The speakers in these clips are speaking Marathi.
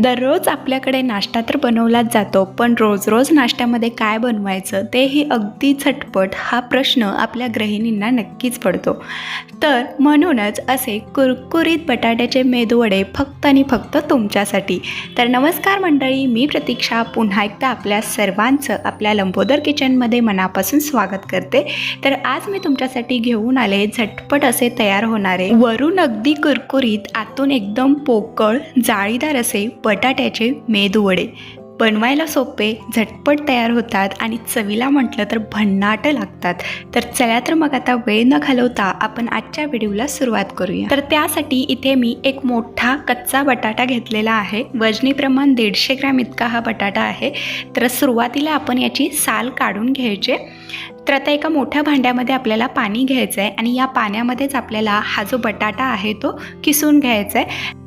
दररोज आपल्याकडे नाश्ता तर बनवलाच जातो पण रोज रोज नाश्त्यामध्ये काय बनवायचं तेही अगदी झटपट हा प्रश्न आपल्या गृहिणींना नक्कीच पडतो. तर म्हणूनच असे कुरकुरीत बटाट्याचे मेदूवडे फक्त आणि फक्त तुमच्यासाठी. तर नमस्कार मंडळी मी प्रतीक्षा पुन्हा एकदा आपल्या सर्वांचं आपल्या लंबोदर किचनमध्ये मनापासून स्वागत करते. तर आज मी तुमच्यासाठी घेऊन आले झटपट असे तयार होणारे वरून अगदी कुरकुरीत आतून एकदम पोकळ जाळीदार असे बटाट्याचे मेदूवडे बनवायला सोपे झटपट तयार होतात आणि चवीला म्हटलं तर भन्नाट लागतात. तर चला तर मग आता वेळ न घालवता आपण आजच्या व्हिडिओला सुरुवात करूया. तर त्यासाठी इथे मी एक मोठा कच्चा बटाटा घेतलेला आहे. वजनी प्रमाण दीडशे ग्रॅम इतका हा बटाटा आहे. तर सुरुवातीला आपण याची साल काढून घ्यायचे. तर आता एका मोठ्या भांड्यामध्ये आपल्याला पाणी घ्यायचं आहे आणि या पाण्यामध्येच आपल्याला हा जो बटाटा आहे तो किसून घ्यायचा आहे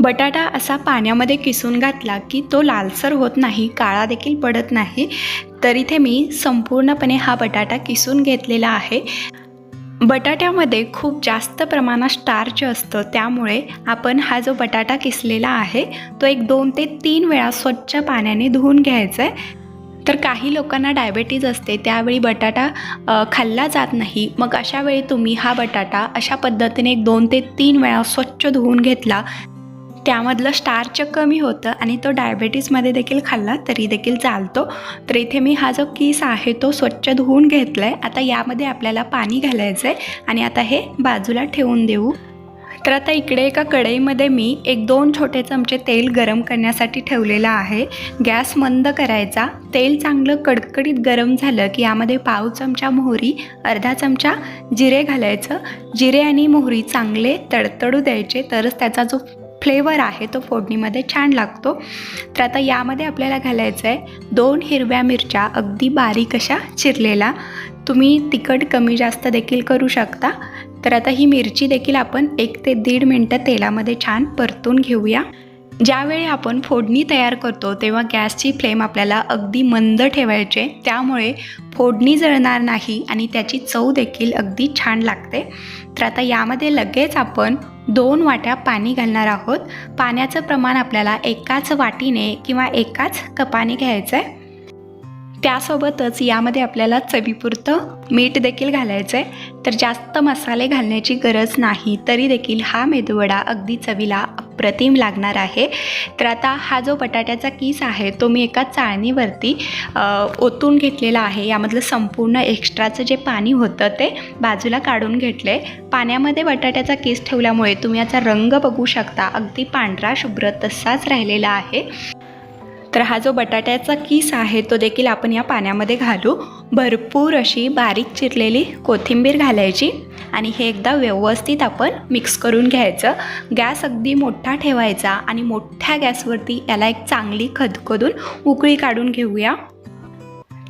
बटाटा असा पाण्यामध्ये किसून घातला की तो लालसर होत नाही काळा देखील पडत नाही. तर इथे मी संपूर्णपणे हा बटाटा किसून घेतलेला आहे. बटाट्यामध्ये खूप जास्त प्रमाणात स्टार्च असतं त्यामुळे आपण हा जो बटाटा किसलेला आहे तो एक दोन ते तीन वेळा स्वच्छ पाण्याने धुवून घ्यायचा आहे. तर काही लोकांना डायबेटीज असते त्यावेळी बटाटा खाल्ला जात नाही. मग अशा वेळी तुम्ही हा बटाटा अशा पद्धतीने एक दोन ते तीन वेळा स्वच्छ धुवून घेतला त्यामधलं स्टार्च कमी होतं आणि तो डायबेटीजमध्ये देखील खाल्ला तरी देखील चालतो. तर इथे मी हा जो किस आहे तो स्वच्छ धुवून घेतला आहे आता यामध्ये आपल्याला पाणी घालायचं आहे आणि आता हे बाजूला ठेवून देऊ. तर आता इकडे एका कढईमध्ये मी एक दोन छोटे चमचे तेल गरम करण्यासाठी ठेवलेलं आहे. गॅस मंद करायचा. तेल चांगलं कडकडीत गरम झालं की यामध्ये पाव चमचा मोहरी अर्धा चमचा जिरे घालायचं. जिरे आणि मोहरी चांगले तडतडू द्यायचे तरच त्याचा जो फ्लेवर आहे तो फोडणीमध्ये छान लागतो. तर आता यामध्ये आपल्याला घालायचं आहे दोन हिरव्या मिरच्या अगदी बारीक अशा चिरलेल्या. तुम्ही तिखट कमी जास्त देखील करू शकता. तर आता ही मिरची देखील आपण एक ते दीड मिनटं तेलामध्ये छान परतून घेऊया. ज्यावेळी आपण फोडणी तयार करतो तेव्हा गॅसची फ्लेम आपल्याला अगदी मंद ठेवायचे. त्यामुळे फोडणी जळणार नाही आणि त्याची चव देखील अगदी छान लागते. तर आता यामध्ये लगेच आपण दोन वाट्या पाणी घालणार आहोत. पाण्याचं प्रमाण आपल्याला एकाच वाटीने किंवा एकाच कपाने घ्यायचं आहे त्यासोबतच यामध्ये आपल्याला चवीपुरतं मीठ देखील घालायचं आहे तर जास्त मसाले घालण्याची गरज नाही तरी देखील हा मेदूवडा अगदी चवीला अप्रतिम लागणार आहे. तर आता हा जो बटाट्याचा किस आहे तो मी एका चाळणीवरती ओतून घेतलेला आहे. यामधलं संपूर्ण एक्स्ट्राचं जे पाणी होतं ते बाजूला काढून घेतलं आहे पाण्यामध्ये बटाट्याचा किस ठेवल्यामुळे तुम्ही याचा रंग बघू शकता. अगदी पांढरा शुभ्र तसाच राहिलेला आहे. तर हा जो बटाट्याचा किस आहे तो देखील आपण या पाण्यामध्ये घालू. भरपूर अशी बारीक चिरलेली कोथिंबीर घालायची आणि हे एकदा व्यवस्थित आपण मिक्स करून घ्यायचं. गॅस अगदी मोठा ठेवायचा आणि मोठ्या गॅसवरती याला एक चांगली खदखदून उकळी काढून घेऊया.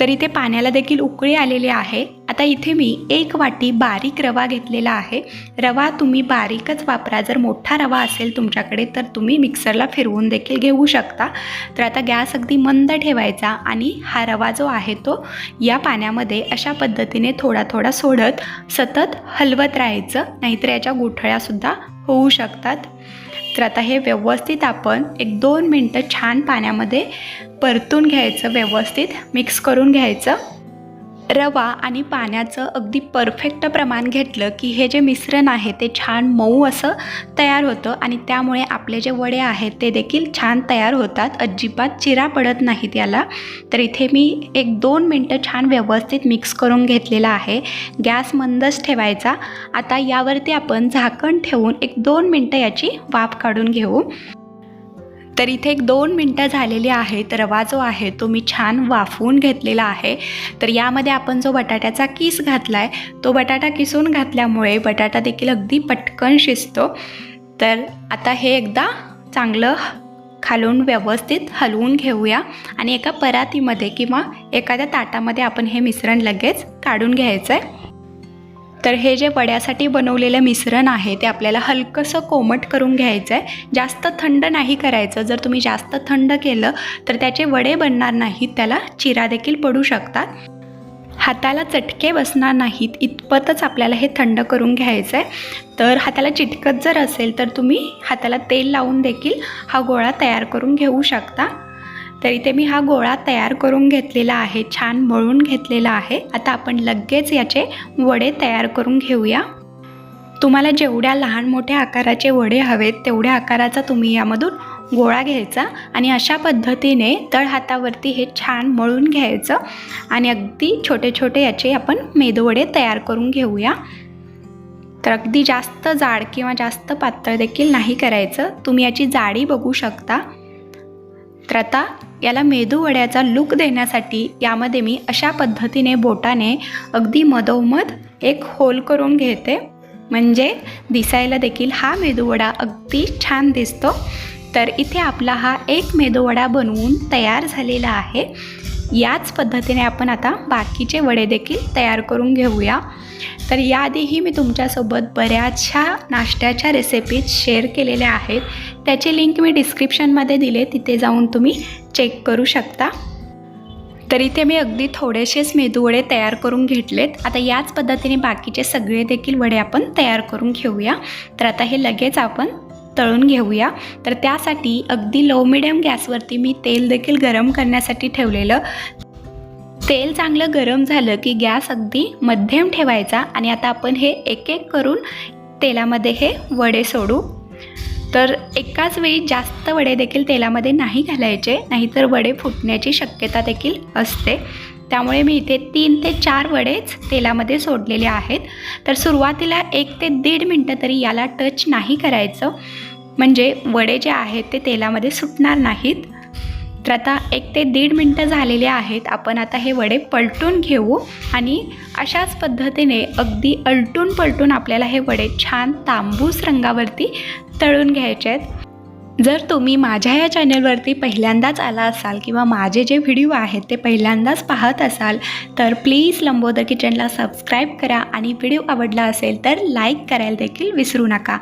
तर इथे पाण्याला देखील उकळी आलेली आहे. आता इथे मी एक वाटी बारीक रवा घेतलेला आहे. रवा तुम्ही बारीकच वापरा. जर मोठा रवा असेल तुमच्याकडे तर तुम्ही मिक्सरला फिरवून देखील घेऊ शकता. तर आता गॅस अगदी मंद ठेवायचा आणि हा रवा जो आहे तो या पाण्यामध्ये अशा पद्धतीने थोडा थोडा सोडत सतत हलवत राहायचं. नाहीतर याच्या गुठळ्यासुद्धा होऊ शकतात. तर आता हे व्यवस्थित आपण एक दोन मिनटं छान पाण्यामध्ये परतून घ्यायचं व्यवस्थित मिक्स करून घ्यायचं. रवा आणि पाण्याचं अगदी परफेक्ट प्रमाण घेतलं की हे जे मिश्रण आहे ते छान मऊ असं तयार होतं आणि त्यामुळे आपले जे वडे आहेत ते देखील छान तयार होतात. अजिबात चिरा पडत नाहीत याला. तर इथे मी एक दोन मिनटं छान व्यवस्थित मिक्स करून घेतलेला आहे. गॅस मंदच ठेवायचा. आता यावरती आपण झाकण ठेवून एक दोन मिनटं याची वाफ काढून घेऊ. तर इथे एक दोन मिनटं झालेली आहेत रवा जो आहे तो मी छान वाफवून घेतलेला आहे. तर यामध्ये आपण जो बटाट्याचा किस घातला आहे तो बटाटा किसून घातल्यामुळे बटाटा देखील अगदी पटकन शिजतो. तर आता हे एकदा चांगलं खालून व्यवस्थित हलवून घेऊया आणि एका परातीमध्ये किंवा एखाद्या ताटामध्ये आपण हे मिश्रण लगेच काढून घ्यायचं आहे तर हे जे वड्यासाठी बनवलेलं मिश्रण आहे ते आपल्याला हलकंसं कोमट करून घ्यायचं आहे जास्त थंड नाही करायचं. जर तुम्ही जास्त थंड केलं तर त्याचे वडे बनणार नाहीत त्याला चिरा देखील पडू शकतात. हाताला चटके बसणार नाहीत. इतपतच आपल्याला हे थंड करून घ्यायचं आहे तर हाताला चिटकत जर असेल तर तुम्ही हाताला तेल लावून देखील हा गोळा तयार करून घेऊ शकता. तर इथे मी हा गोळा तयार करून घेतलेला आहे छान मळून घेतलेला आहे. आता आपण लगेच याचे वडे तयार करून घेऊया. तुम्हाला जेवढ्या लहान मोठ्या आकाराचे वडे हवेत तेवढ्या आकाराचा तुम्ही यामधून गोळा घ्यायचा आणि अशा पद्धतीने तळ हातावरती हे छान मळून घ्यायचं आणि अगदी छोटे छोटे याचे आपण मेदूवडे तयार करून घेऊया. तर अगदी जास्त जाड किंवा जास्त पातळ देखील नाही करायचं. तुम्ही याची जाडी बघू शकता. तर आता याला मेदूवड्याचा लुक देण्यासाठी यामध्ये मी अशा पद्धतीने बोटाने अगदी मधोमध एक होल करून घेते. म्हणजे दिसायला देखील हा मेदूवडा अगदी छान दिसतो. तर इथे आपला हा एक मेदूवडा बनवून तयार झालेला आहे. याच पद्धतीने आपण आता बाकीचे वडे देखील तयार करून घेऊया. तर याआधीही मी तुमच्यासोबत बऱ्याचशा नाश्त्याच्या रेसिपीज शेअर केलेल्या आहेत. त्याची लिंक मी डिस्क्रिप्शनमध्ये दिले तिथे जाऊन तुम्ही चेक करू शकता. तर इथे मी अगदी थोडेसेच मेदूवडे तयार करून घेतलेत. आता याच पद्धतीने बाकीचे सगळे देखील वडे आपण तयार करून घेऊया. तर आता हे लगेच आपण तळून घेऊया. तर त्यासाठी अगदी लो मिडियम गॅसवरती मी तेल देखील गरम करण्यासाठी ठेवलेलं. तेल चांगलं गरम झालं की गॅस अगदी मध्यम ठेवायचा आणि आता आपण हे एक एक करून तेलामध्ये हे वडे सोडू. तर एकाच वेळी जास्त वडे देखील तेलामध्ये नाही घालायचे नाहीतर वडे फुटण्याची शक्यता देखील असते. त्यामुळे मी इथे तीन ते चार वडेच तेलामध्ये सोडलेले आहेत. तर सुरुवातीला एक ते दीड मिनटं तरी याला टच नाही करायचं. म्हणजे वडे जे आहेत ते तेलामध्ये सुटणार नाहीत. तर आता एक ते दीड मिनटं झालेले आहेत. आपण आता हे वडे पलटून घेऊ आणि अशाच पद्धतीने अगदी अलटून पलटून आपल्याला हे वडे छान तांबूस रंगावरती तळून घ्यायचे आहेत. जर तुम्ही माझ्या या चॅनलवरती पहिल्यांदाच आला असाल किंवा माझे जे व्हिडिओ आहेत ते पहिल्यांदाच पाहत असाल तर प्लीज लंबोदर किचनला सबस्क्राईब करा आणि व्हिडिओ आवडला असेल तर लाईक करायला देखील विसरू नका.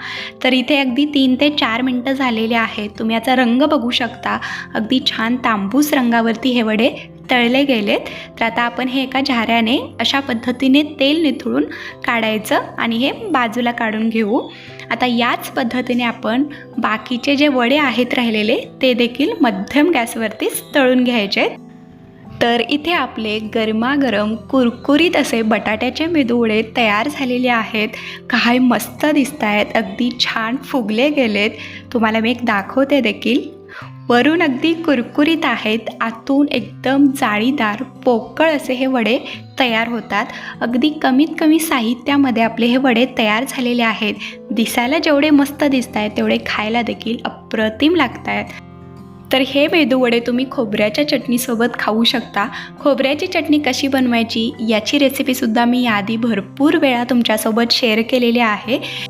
तर इथे अगदी तीन ते चार मिनटं झालेले आहेत. तुम्ही याचा रंग बघू शकता. अगदी छान तांबूस रंगावरती हे वडे तळले गेलेत. तर आता आपण हे एका झाऱ्याने अशा पद्धतीने तेल निथळून काढायचं आणि हे बाजूला काढून घेऊ. आता याच पद्धतीने आपण बाकीचे जे वडे आहेत राहिलेले ते देखील मध्यम गॅसवरतीच तळून घ्यायचे. तर इथे आपले गरमागरम कुरकुरीत असे बटाट्याचे मेदूवडे तयार झालेले आहेत. काय मस्त दिसत आहेत अगदी छान फुगले गेलेत. तुम्हाला मी एक दाखवते देखील. वरून अगदी कुरकुरीत आहेत. आतून एकदम जाळीदार पोकळ असे हे वडे तयार होतात. अगदी कमीत कमी साहित्यामध्ये आपले हे वडे तयार झालेले आहेत. दिसायला जेवढे मस्त दिसत आहेत तेवढे खायला देखील अप्रतिम लागत आहेत. तर हे मेदूवडे तुम्ही खोबऱ्याच्या चटणीसोबत खाऊ शकता. खोबऱ्याची चटणी कशी बनवायची याची रेसिपीसुद्धा मी याआधी भरपूर वेळा तुमच्यासोबत शेअर केलेली आहे.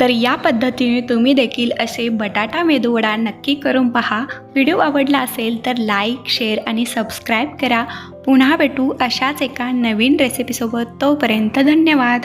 तर या पद्धतीने तुम्ही देखील असे बटाटा मेदूवडा नक्की करून पहा. व्हिडिओ आवडला असेल तर लाईक शेअर आणि सबस्क्राईब करा. पुन्हा भेटू अशाच एका नवीन रेसिपीसोबत तोपर्यंत धन्यवाद.